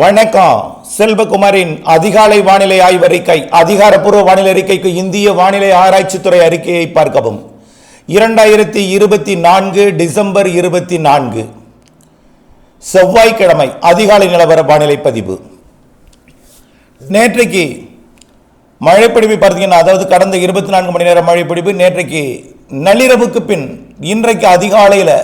வணக்கம். செல்வகுமாரின் அதிகாலை வானிலை ஆய்வறிக்கை அதிகாரப்பூர்வ வானிலை அறிக்கைக்கு இந்திய வானிலை ஆராய்ச்சித்துறை அறிக்கையை பார்க்கவும். இரண்டாயிரத்தி இருபத்தி நான்கு டிசம்பர் இருபத்தி நான்கு. செவ்வாய்க்கிழமை அதிகாலை நிலவர வானிலை பதிவு. நேற்றைக்கு மழைப்பிடிவு பார்த்தீங்கன்னா அதாவது கடந்த இருபத்தி நான்கு மணி நேரம் மழைப்பிடிவு நேற்றைக்கு நள்ளிரவுக்கு பின் இன்றைக்கு அதிகாலையில்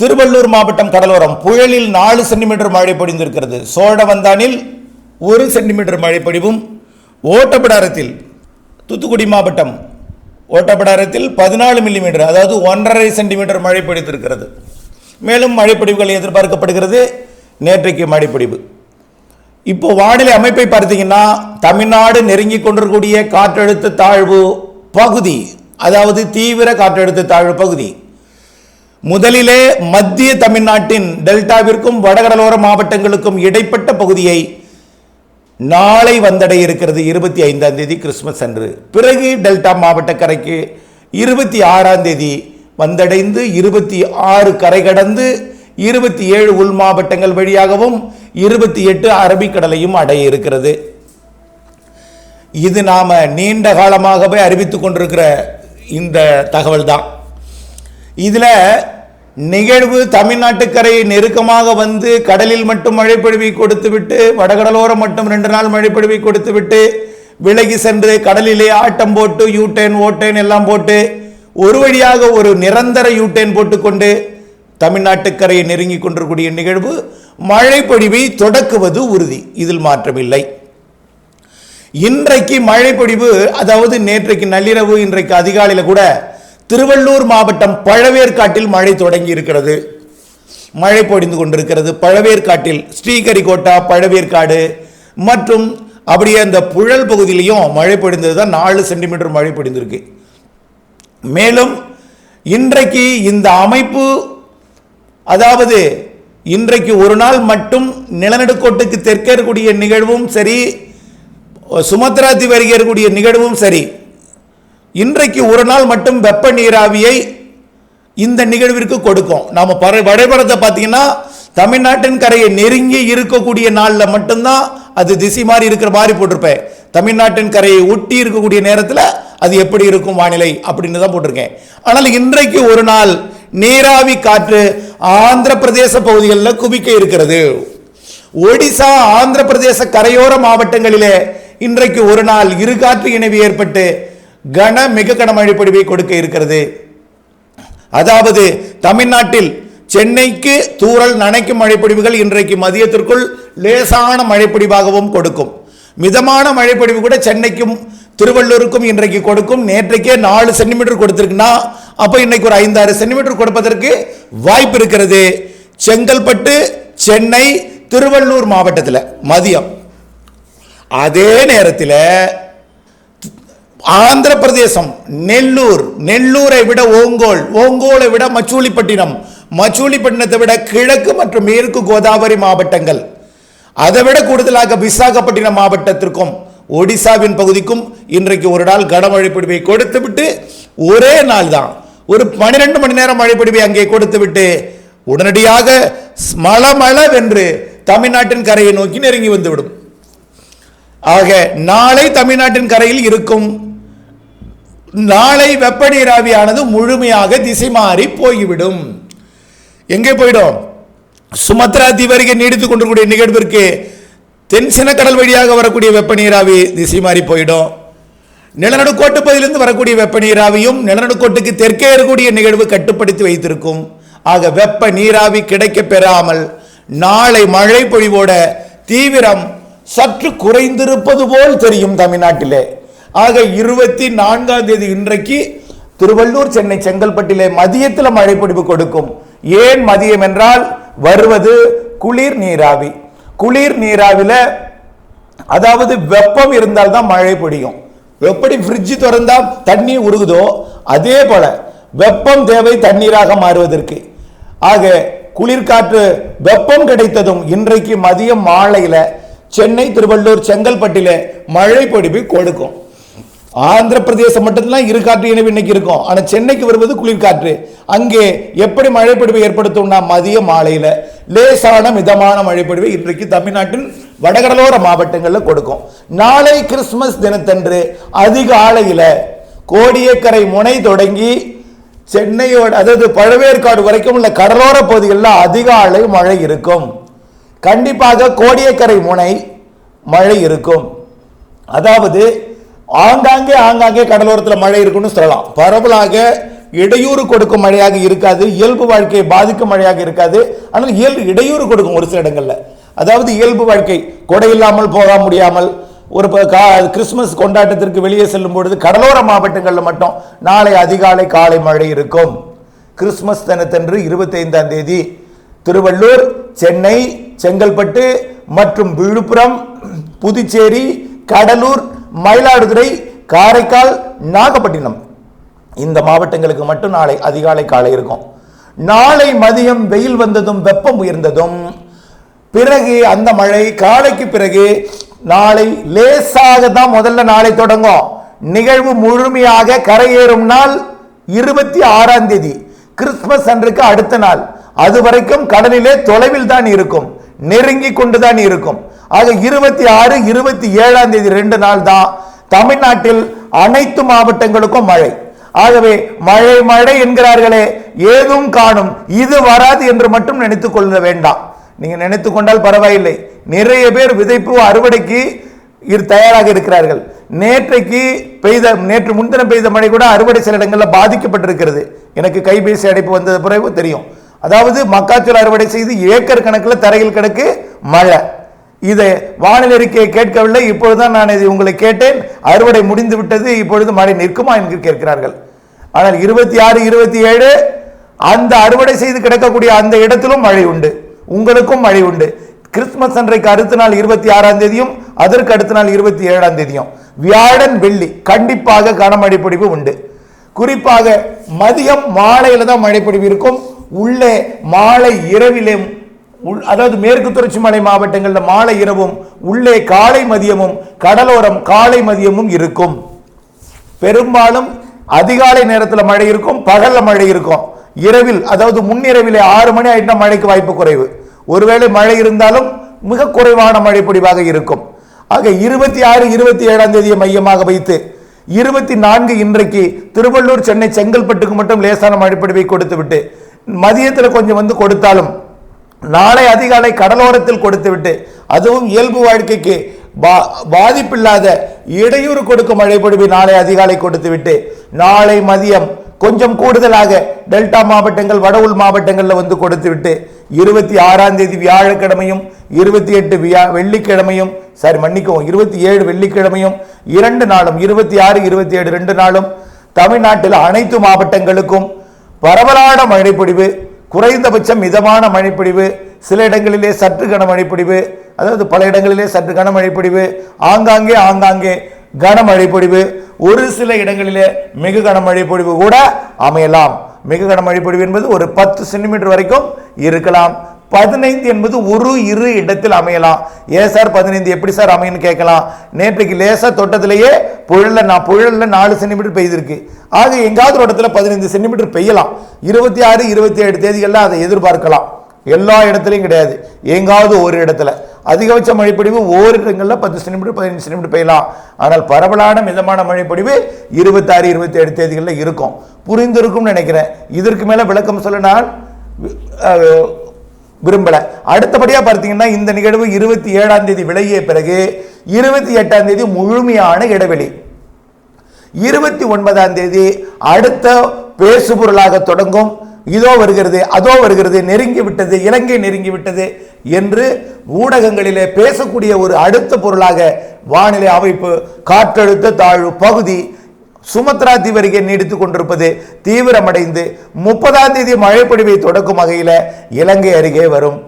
திருவள்ளூர் மாவட்டம் கடலோரம். புயலில் நாலு சென்டிமீட்டர் மழை பொழிந்திருக்கிறது. சோழவந்தானில் ஒரு சென்டிமீட்டர் மழை பொழிவும். ஓட்டப்பிடாரத்தில் தூத்துக்குடி மாவட்டம் ஓட்டப்பிடாரத்தில் பதினாலு மில்லிமீட்டர் அதாவது ஒன்றரை சென்டிமீட்டர் மழை பொழித்திருக்கிறது மேலும் மழைப்பொடிவுகள் எதிர்பார்க்கப்படுகிறது. நேற்றைக்கு மழைப்பொடிவு இப்போ வானிலை அமைப்பை பார்த்தீங்கன்னா தமிழ்நாடு நெருங்கி கொண்டிருக்கக்கூடிய காற்றழுத்த தாழ்வு பகுதி அதாவது தீவிர காற்றழுத்த தாழ்வு பகுதி முதலிலே மத்திய தமிழ்நாட்டின் டெல்டாவிற்கும் வடகடலோர மாவட்டங்களுக்கும் இடைப்பட்ட பகுதியை நாளை வந்தடைய இருக்கிறது இருபத்தி ஐந்தாம் தேதி கிறிஸ்துமஸ் அன்று. பிறகு டெல்டா மாவட்ட கரைக்கு இருபத்தி ஆறாம் தேதி வந்தடைந்து இருபத்தி ஆறு கரை கடந்து இருபத்தி ஏழு உள் மாவட்டங்கள் வழியாகவும் இருபத்தி எட்டு அரபிக்கடலையும் அடைய இருக்கிறது. இது நாம் நீண்ட காலமாகவே அறிவித்துக் கொண்டிருக்கிற இந்த தகவல் தான் இதில் நிகழ்வு தமிழ்நாட்டுக்கரையை நெருக்கமாக வந்து கடலில் மட்டும் மழைப்பொழிவை கொடுத்துவிட்டு வடகடலோரம் மட்டும் ரெண்டு நாள் மழைப்பொழிவை கொடுத்துவிட்டு விலகி சென்று கடலிலே ஆட்டம் போட்டு யூடேன் ஓட்டேன் எல்லாம் போட்டு ஒரு வழியாக ஒரு நிரந்தர யூட்டேன் போட்டுக்கொண்டு தமிழ்நாட்டுக்கரையை நெருங்கி கொண்டிருக்கூடிய நிகழ்வு மழைப்பொழிவை தொடக்குவது உறுதி. இதில் மாற்றமில்லை. இன்றைக்கு மழைப்பொழிவு அதாவது நேற்றைக்கு நள்ளிரவு இன்றைக்கு அதிகாலையில் கூட திருவள்ளூர் மாவட்டம் பழவேற்காட்டில் மழை தொடங்கி இருக்கிறது. மழை பொழிந்து கொண்டிருக்கிறது. பழவேற்காட்டில் ஸ்ரீகரிகோட்டா பழவேற்காடு மற்றும் அப்படியே அந்த புழல் பகுதியிலையும் மழை பொழிந்தது தான் நாலு சென்டிமீட்டர் மழை பொழிந்திருக்கு. மேலும் இன்றைக்கு இந்த அமைப்பு அதாவது இன்றைக்கு ஒரு நாள் மட்டும் நிலநடுக்கோட்டுக்கு தெற்கே இருக்கக்கூடிய நிகழ்வும் சரி சுமத்ரா வருகிறக்கூடிய இருக்கக்கூடிய நிகழ்வும் சரி இன்றைக்கு ஒரு நாள் மட்டும் வெப்ப நீராவியை இந்த நிகழ்விற்கு கொடுக்கும். நாம் பர வரைபடத்தை பார்த்தீங்கன்னா தமிழ்நாட்டின் கரையை நெருங்கி இருக்கக்கூடிய நாளில் மட்டும்தான் அது திசை மாதிரி இருக்கிற மாதிரி போட்டிருப்பேன். தமிழ்நாட்டின் கரையை ஒட்டி இருக்கக்கூடிய நேரத்தில் அது எப்படி இருக்கும் வானிலை அப்படின்னு தான் போட்டிருக்கேன். ஆனால் இன்றைக்கு ஒரு நாள் நீராவி காற்று ஆந்திர பிரதேச பகுதிகளில் குவிக்க இருக்கிறது. ஒடிசா ஆந்திர பிரதேச கரையோர மாவட்டங்களிலே இன்றைக்கு ஒரு நாள் இரு காற்று இணைவு ஏற்பட்டு கன மிக கனமழை பொழிவை கொடுக்க இருக்கிறது. அதாவது தமிழ்நாட்டில் சென்னைக்கு தூறல் நனைக்கும் மழைப்பொழிவுகள் இன்றைக்கு மதியத்திற்குள் லேசான மழைப்பொழிவாகவும் கொடுக்கும். மிதமான மழைப்பொழிவு கூட சென்னைக்கும் திருவள்ளூருக்கும் இன்றைக்கு கொடுக்கும். நேற்றைக்கே நாலு சென்டிமீட்டர் கொடுத்துருக்குன்னா அப்போ இன்னைக்கு ஒரு ஐந்தாறு சென்டிமீட்டர் கொடுப்பதற்கு வாய்ப்பு இருக்கிறது. செங்கல்பட்டு சென்னை திருவள்ளூர் மாவட்டத்தில் மதியம். அதே நேரத்தில் ஆந்திர பிரதேசம் நெல்லூர் நெல்லூரை விட ஓங்கோல் ஓங்கோலை விட மச்சூலிப்பட்டினம் மச்சூலிப்பட்டினத்தை விட கிழக்கு மற்றும் மேற்கு கோதாவரி மாவட்டங்கள். அதை விட கூடுதலாக விசாகப்பட்டினம் மாவட்டத்திற்கும் ஒடிசாவின் பகுதிக்கும் இன்றைக்கு ஒரு நாள் கனமழை பொழிவை கொடுத்துவிட்டு ஒரே நாள் தான். ஒரு பன்னிரெண்டு மணி நேரம் மழை பொழிவை அங்கே கொடுத்துவிட்டு உடனடியாக மளமளவென்று தமிழ்நாட்டின் கரையை நோக்கி நெருங்கி வந்துவிடும். ஆக நாளை தமிழ்நாட்டின் கரையில் இருக்கும் நாளை வெப்ப நீராவியானது முழுமையாக திசை மாறி போய்விடும். எங்கே போயிடும்? சுமத்ரா தீவருகே அருகே நீடித்துக் கொண்டிருக்கூடிய நிகழ்விற்கு தென் சினக்கடல் வழியாக வரக்கூடிய வெப்ப நீராவி திசை மாறி போயிடும். நிலநடுக்கோட்டு பகுதியிலிருந்து வரக்கூடிய வெப்ப நீராவியும் நிலநடுக்கோட்டுக்கு தெற்கே இருக்கக்கூடிய நிகழ்வு கட்டுப்படுத்தி வைத்திருக்கும். ஆக வெப்ப நீராவி கிடைக்க பெறாமல் நாளை மழை பொழிவோட தீவிரம் சற்று குறைந்திருப்பது போல் தெரியும் தமிழ்நாட்டிலே. ஆக இருபத்தி நான்காம் தேதி இன்றைக்கு திருவள்ளூர் சென்னை செங்கல்பட்டிலே மதியத்தில் மழைப்பொழிவு கொடுக்கும். ஏன் மதியம் என்றால் வருவது குளிர் நீராவி. குளிர் நீராவில அதாவது வெப்பம் இருந்தால் தான் மழை பிடிக்கும் எப்படி ஃப்ரிட்ஜ் திறந்தால் தண்ணி உருகுதோ அதே போல வெப்பம் தேவை தண்ணீராக மாறுவதற்கு. ஆக குளிர்காற்று வெப்பம் கிடைத்ததும் இன்றைக்கு மதியம் மாலையில் சென்னை திருவள்ளூர் செங்கல்பட்டில மழை பொடிப்பு கொடுக்கும். ஆந்திர பிரதேசம் மட்டும்தான் இரு காற்று இணைவு இன்னைக்கு இருக்கும். ஆனால் சென்னைக்கு வருவது குளிர்காற்று அங்கே எப்படி மழைப்பொழிவை ஏற்படுத்தும்னா மதிய மாலையில் லேசான மிதமான மழைப்பொழிவை இன்றைக்கு தமிழ்நாட்டின் வடகடலோர மாவட்டங்களில் கொடுக்கும். நாளை கிறிஸ்துமஸ் தினத்தன்று அதிகாலையில கோடியக்கரை முனை தொடங்கி சென்னையோட அதாவது பழவேற்காடு வரைக்கும் உள்ள கடலோர பகுதிகளில் அதிகாலை மழை இருக்கும். கண்டிப்பாக கோடியக்கரை முனை மழை இருக்கும். அதாவது ஆங்காங்கே ஆங்காங்கே கடலோரத்தில் மழை இருக்குன்னு சொல்லலாம். பரவலாக இடையூறு கொடுக்கும் மழையாக இருக்காது இயல்பு வாழ்க்கையை பாதிக்கும் மழையாக இருக்காது. ஆனால் இயல்பு இடையூறு கொடுக்கும் ஒரு சில இடங்களில். அதாவது இயல்பு வாழ்க்கை கொடை இல்லாமல் போக முடியாமல் ஒரு ப- கா- கொண்டாட்டத்திற்கு வெளியே செல்லும் பொழுது கடலோர மாவட்டங்களில் மட்டும் நாளை அதிகாலை காலை மழை இருக்கும். கிறிஸ்மஸ் தினத்தன்று இருபத்தைந்தாம் தேதி திருவள்ளூர் சென்னை செங்கல்பட்டு மற்றும் விழுப்புரம் புதுச்சேரி கடலூர் மயிலாடுதுறை காரைக்கால் நாகப்பட்டினம். இந்த மாவட்டங்களுக்கு மட்டும் நாளை அதிகாலை காலை இருக்கும். நாளை மதியம் வெயில் வந்ததும் வெப்பம் உயர்ந்ததும் பிறகு அந்த மழை காலைக்கு பிறகு நாளை லேசாக தான் முதல்ல நாளை தொடங்கும். நிகழ்வு முழுமையாக கரையேறும் நாள் இருபத்தி ஆறாம் தேதி. கிறிஸ்துமஸ் அன்றைக்கு அடுத்த நாள். அது வரைக்கும் கடலிலே தொலைவில் தான் இருக்கும். நெருங்கி கொண்டுதான் இருக்கும். ஆக இருபத்தி ஆறு இருபத்தி ஏழாம் தேதி ரெண்டு நாள் தான் தமிழ்நாட்டில் அனைத்து மாவட்டங்களுக்கும் மழை. ஆகவே மழை மழை என்கிறார்களே ஏதும் காணும் இது வராது என்று மட்டும் நினைத்துக் கொள்ள வேண்டாம். நீங்க நினைத்துக் கொண்டால் பரவாயில்லை. நிறைய பேர் விதைப்பு அறுவடைக்கு தயாராக இருக்கிறார்கள். நேற்றைக்கு பெய்த நேற்று முன்தினம் பெய்த மழை கூட அறுவடை சில இடங்களில் பாதிக்கப்பட்டிருக்கிறது. எனக்கு கைபேசி அடைப்பு வந்தது பிறகு தெரியும். அதாவது மக்காச்சோள அறுவடை செய்து ஏக்கர் கணக்கில் தரையில் கிடக்கு மழை. இதை வானிலை அறிக்கையை கேட்கவில்லை. இப்பொழுதுதான் நான் இதை உங்களை கேட்டேன். அறுவடை முடிந்து விட்டது இப்பொழுது மழை நிற்குமா என்று கேட்கிறார்கள். ஆனால் இருபத்தி ஆறு இருபத்தி ஏழு அந்த அறுவடை செய்து கிடக்கக்கூடிய அந்த இடத்திலும் மழை உண்டு. உங்களுக்கும் மழை உண்டு. கிறிஸ்துமஸ் அன்றைக்கு அடுத்த நாள் இருபத்தி ஆறாம் தேதியும் அதற்கு அடுத்த நாள் இருபத்தி ஏழாம் தேதியும். வியாழன் வெள்ளி கண்டிப்பாக கனமழை பொடிவு உண்டு. குறிப்பாக மதியம் மாலையில தான் மழை இருக்கும். உள்ளே மாலை இரவிலே அதாவது மேற்கு தொடர்ச்சி மலை மாவட்டங்களில் மாலை இரவும் உள்ளே காலை மதியமும் கடலோரம் காலை மதியமும் இருக்கும். பெரும்பாலும் அதிகாலை நேரத்தில் மழை இருக்கும் பகலில் மழை இருக்கும். இரவில் அதாவது முன்னிரவிலே ஆறு மணி ஆயிட்டா மழைக்கு வாய்ப்பு குறைவு. ஒருவேளை மழை இருந்தாலும் மிக குறைவான மழை பொடிவாக இருக்கும். ஆக இருபத்தி ஆறு இருபத்தி ஏழாம் தேதியை மையமாக வைத்து இருபத்தி நான்கு இன்றைக்கு திருவள்ளூர் சென்னை செங்கல்பட்டுக்கு மட்டும் லேசான மழைப்பொடிவை கொடுத்து விட்டு மதியத்தில் கொஞ்சம் வந்து கொடுத்தாலும் நாளை அதிகாலை கடலோரத்தில் கொடுத்துவிட்டு அதுவும் இயல்பு வாழ்க்கைக்கு பா- பாதிப்பில்லாத இடையூறு கொடுக்கும் மழை நாளை அதிகாலை கொடுத்துவிட்டு நாளை மதியம் கொஞ்சம் கூடுதலாக டெல்டா மாவட்டங்கள் வட உள் மாவட்டங்களில் வந்து கொடுத்துவிட்டு இருபத்தி ஆறாம் தேதி வியாழக்கிழமையும் இருபத்தி எட்டு வியா வெள்ளிக்கிழமையும் சாரி மன்னிக்கவும் இருபத்தி ஏழு வெள்ளிக்கிழமையும் இரண்டு நாளும் இருபத்தி ஆறு இருபத்தி ஏழு ரெண்டு நாளும் தமிழ்நாட்டில் அனைத்து மாவட்டங்களுக்கும் பரவலான மழைப்பொழிவு குறைந்தபட்சம் மிதமான மழைப்பொழிவு சில இடங்களிலே சற்று கனமழைப்பொழிவு அதாவது பல இடங்களிலே சற்று கனமழைப்பொழிவு ஆங்காங்கே ஆங்காங்கே கனமழைப்பொழிவு ஒரு சில இடங்களிலே மிக கனமழைப்பொழிவு கூட அமையலாம். மிக கனமழைப்பொழிவு என்பது ஒரு பத்து சென்டிமீட்டர் வரைக்கும் இருக்கலாம். பதினைந்து என்பது ஒரு இரு இடத்தில் அமையலாம். ஏன் சார் பதினைந்து? எப்படி சார் அமையன்னு கேட்கலாம். நேற்றைக்கு லேசாக தொட்டத்திலேயே புழலில் நான் புழலில் நாலு சென்டிமீட்டர் பெய்திருக்கு. ஆக எங்காவது ஒரு இடத்துல பதினைந்து சென்டிமீட்டர் பெய்யலாம். இருபத்தி ஆறு இருபத்தி ஏழு தேதிகளில் அதை எதிர்பார்க்கலாம். எல்லா இடத்துலையும் கிடையாது. எங்காவது ஒரு இடத்துல. அதிகபட்ச மழைப்பொழிவு ஓரிடங்களில் பத்து சென்டிமீட்டர் பதினஞ்சு சென்டிமீட்டர் பெய்யலாம். ஆனால் பரவலான மிதமான மழைப்பொழிவு இருபத்தாறு இருபத்தி ஏழு தேதிகளில் இருக்கும். புரிந்திருக்கும்னு நினைக்கிறேன். இதற்கு மேலே விளக்கம் சொல்லினால் விரும்பல. அடுத்தபடியா பார்த்தீங்கன்னா இந்த நிகழ்வு இருபத்தி ஏழாம் தேதி விலகிய பிறகு இருபத்தி எட்டாம் தேதி முழுமையான இடைவெளி. இருபத்தி ஒன்பதாம் தேதி அடுத்த பேசுபொருளாக தொடங்கும். இதோ வருகிறது அதோ வருகிறது நெருங்கி விட்டது இலங்கை நெருங்கி விட்டது என்று ஊடகங்களிலே பேசக்கூடிய ஒரு அடுத்த பொருளாக வானிலை அமைப்பு காற்றழுத்த தாழ்வு பகுதி சுமத்ரா தீவருகே நீடித்து நீடித்துக் கொண்டிருப்பது தீவிரமடைந்து முப்பதாம் தேதி மழைப்பொழிவை தொடக்கும் வகையில் இலங்கை அருகே வரும்.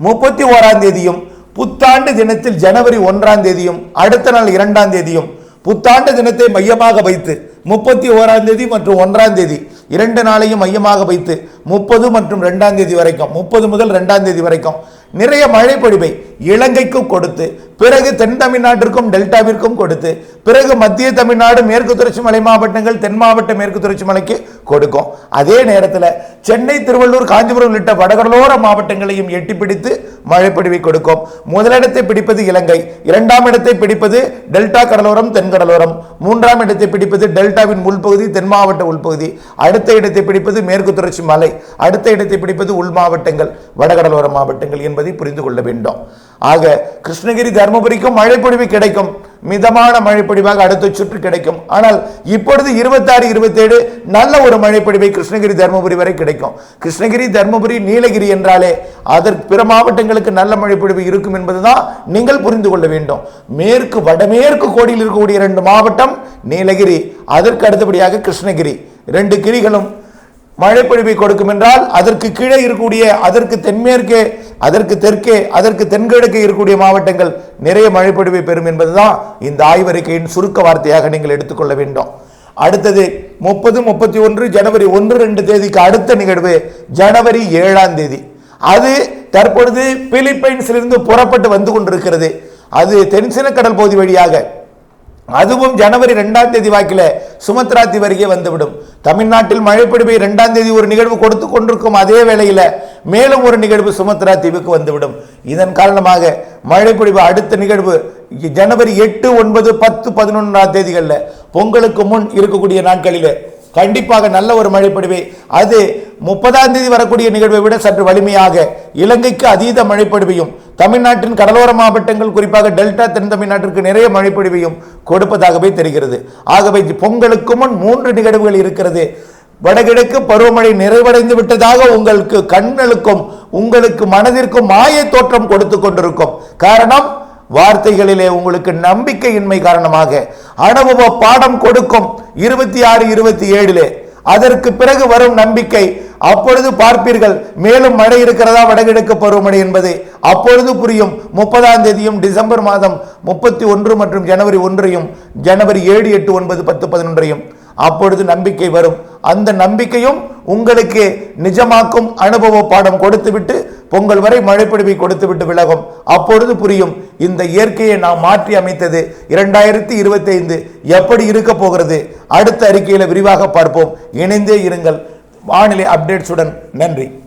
முப்பத்தி ஓராம் தேதியும் புத்தாண்டு தினத்தில் ஜனவரி ஒன்றாம் தேதியும் அடுத்த நாள் இரண்டாம் தேதியும் புத்தாண்டு தினத்தை மையமாக வைத்து முப்பத்தி ஓராம் தேதி மற்றும் ஒன்றாம் தேதி இரண்டு நாளையும் மையமாக வைத்து முப்பது மற்றும் ரெண்டாம் தேதி வரைக்கும் முப்பது முதல் ரெண்டாம் தேதி வரைக்கும் நிறைய மழைப்பொழிவை இலங்கைக்கும் கொடுத்து பிறகு தென் தமிழ்நாட்டிற்கும் டெல்டாவிற்கும் கொடுத்து பிறகு மத்திய தமிழ்நாடு மேற்கு தொடர்ச்சி மலை மாவட்டங்கள் தென் மாவட்ட மேற்கு தொடர்ச்சி மலைக்கு கொடுக்கும். அதே நேரத்தில் சென்னை திருவள்ளூர் காஞ்சிபுரம் உள்ளிட்ட வடகடலோர மாவட்டங்களையும் எட்டி பிடித்து மழைப்பொழிவை கொடுக்கும். முதலிடத்தை பிடிப்பது இலங்கை இரண்டாம் இடத்தை பிடிப்பது டெல்டா கடலோரம் தென் கடலோரம் மூன்றாம் இடத்தை பிடிப்பது டெல்டாவின் உள்பகுதி தென் மாவட்ட உள்பகுதி அடுத்த இடத்தை பிடிப்பது மேற்கு தொடர்ச்சி மலை அடுத்த இடத்தை பிடிப்பது உள் மாவட்டங்கள் வடகடலோர மாவட்டங்கள் என்பதை புரிந்து கொள்ள வேண்டும். ஆக கிருஷ்ணகிரி தருமபுரிக்கும் மழைப்பொழிவு கிடைக்கும். மிதமான மழைப்பொழிவாக அடுத்த சுற்று கிடைக்கும். ஆனால் இப்பொழுது இருபத்தாறு இருபத்தேழு நல்ல ஒரு மழைப்பொழிவை கிருஷ்ணகிரி தருமபுரி வரை கிடைக்கும். கிருஷ்ணகிரி தருமபுரி நீலகிரி என்றாலே அதற்கு பிற மாவட்டங்களுக்கு நல்ல மழைப்பொழிவு இருக்கும் என்பதுதான் நீங்கள் புரிந்து கொள்ள வேண்டும். மேற்கு வடமேற்கு கோடியில் இருக்கக்கூடிய இரண்டு மாவட்டம் நீலகிரி. அதற்கு அடுத்தபடியாக கிருஷ்ணகிரி. ரெண்டு கிரிகளும் மழைப்பொழிவை கொடுக்கும் என்றால் அதற்கு கீழே இருக்கக்கூடிய அதற்கு தென்மேற்கே அதற்கு தெற்கே அதற்கு தென்கிழக்கே இருக்கக்கூடிய மாவட்டங்கள் நிறைய மழைப்பொழிவை பெறும் என்பதுதான் இந்த ஆய்வறிக்கையின் சுருக்க வார்த்தையாக நீங்கள் எடுத்துக்கொள்ள வேண்டும். அடுத்தது முப்பது முப்பத்தி ஒன்று ஜனவரி ஒன்று ரெண்டு தேதிக்கு அடுத்த நிகழ்வு ஜனவரி ஏழாம் தேதி. அது தற்பொழுது பிலிப்பைன்ஸிலிருந்து புறப்பட்டு வந்து கொண்டிருக்கிறது. அது தென்சின கடல் பகுதி வழியாக அதுவும் ஜனவரி ரெண்டாம் தேதி வாக்கில சுமத்ரா திவருகே வந்துவிடும். தமிழ்நாட்டில் மழைப்பிடிவை ரெண்டாம் தேதி ஒரு நிகழ்வு கொடுத்து கொண்டிருக்கும் அதே வேளையில் மேலும் ஒரு நிகழ்வு சுமத்ரா தீவுக்கு வந்துவிடும். இதன் காரணமாக மழைப்பொழிவு அடுத்த நிகழ்வு ஜனவரி எட்டு ஒன்பது பத்து பதினொன்றாம் தேதிகளில் பொங்கலுக்கு முன் இருக்கக்கூடிய நாட்களில் கண்டிப்பாக நல்ல ஒரு மழைப்பொழிவை அது முப்பதாம் தேதி வரக்கூடிய நிகழ்வை விட சற்று வலிமையாக இலங்கைக்கு அதீத மழைப்பொழிவையும் தமிழ்நாட்டின் கடலோர மாவட்டங்கள் குறிப்பாக டெல்டா தென் தமிழ்நாட்டிற்கு நிறைய மழைப்பொழிவையும் கொடுப்பதாகவே தெரிகிறது. ஆகவே பொங்கலுக்கு முன் மூன்று நிகழ்வுகள் இருக்கிறது. வடகிழக்கு பருவமழை நிறைவடைந்து விட்டதாக உங்களுக்கு கண்களுக்கும் உங்களுக்கு மனதிற்கும் மாய தோற்றம் கொடுத்து கொண்டிருக்கும். காரணம் வார்த்தைகளிலே உங்களுக்கு நம்பிக்கையின்மை காரணமாக அனுபவ பாடம் கொடுக்கும் இருபத்தி ஆறு இருபத்தி ஏழிலே. அதற்கு பிறகு வரும் நம்பிக்கை அப்பொழுது பார்ப்பீர்கள் மேலும் மழை இருக்கிறதா வடகிழக்கு பருவமழை என்பது. அப்பொழுது புரியும் முப்பதாம் தேதியும் டிசம்பர் மாதம் முப்பத்தி ஒன்று மற்றும் ஜனவரி ஒன்றையும் ஜனவரி ஏழு எட்டு ஒன்பது பத்து பதினொன்றையும். அப்பொழுது நம்பிக்கை வரும். அந்த நம்பிக்கையும் உங்களுக்கு நிஜமாக்கும் அனுபவ பாடம் கொடுத்துவிட்டு பொங்கல் வரை மழைப்பிடிவை கொடுத்துவிட்டு விலகும். அப்பொழுது புரியும் இந்த இயற்கையை நாம் மாற்றி அமைத்தது இரண்டாயிரத்தி இருபத்தி ஐந்து எப்படி இருக்க போகிறது? அடுத்த அறிக்கையில் விரிவாக பார்ப்போம். இணைந்தே இருங்கள். வானிலை அப்டேட்ஸுடன் நன்றி.